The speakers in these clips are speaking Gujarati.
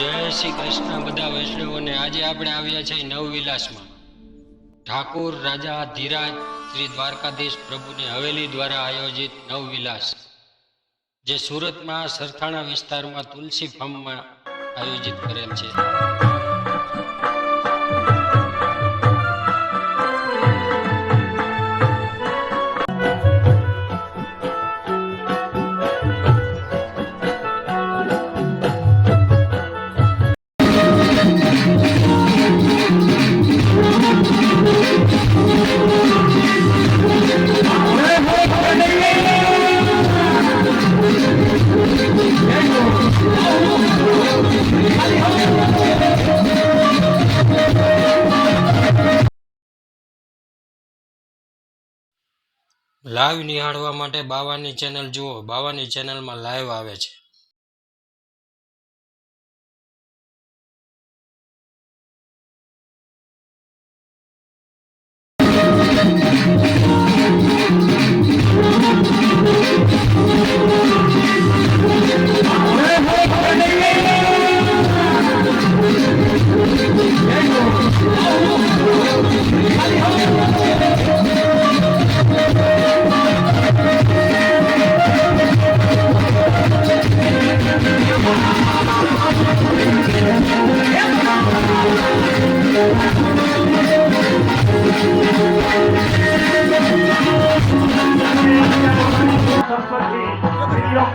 જય શ્રી કૃષ્ણ બધા વૈષ્ણવોને. આજે આપણે આવ્યા છે નવવિલાસમાં. ઠાકોર રાજા ધીરાજ શ્રી દ્વારકાધીશ પ્રભુની હવેલી દ્વારા આયોજિત નવવિલાસ, જે સુરતમાં સરથાણા વિસ્તારમાં તુલસી ફાર્મમાં આયોજિત કરેલ છે. લાઈવ નિહાળવા માટે બાવાની ચેનલ જુઓ. બાવાની ચેનલમાં લાઈવ આવે છે.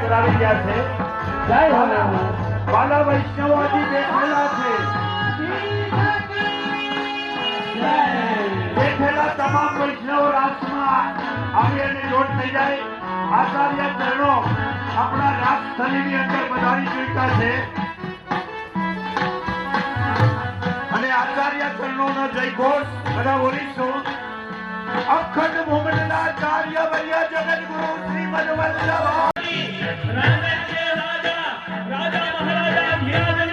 કરાવી રહ્યા છે જય હો બાલા વૈષ્ણવો હજી બેઠેલા તમામ વૈષ્ણવો રાસમાં આવી અને થઈ જાય આચાર્ય ચરણો આપણા રાજસ્થળીની અંદર બધાની ચૂક્યા છે ચરણોનો જયઘોષ બધા બોલીશું અખંડ મુમનના કાર્ય વૈયા જગત ગુરુ રાજા વલ્લભ અવસર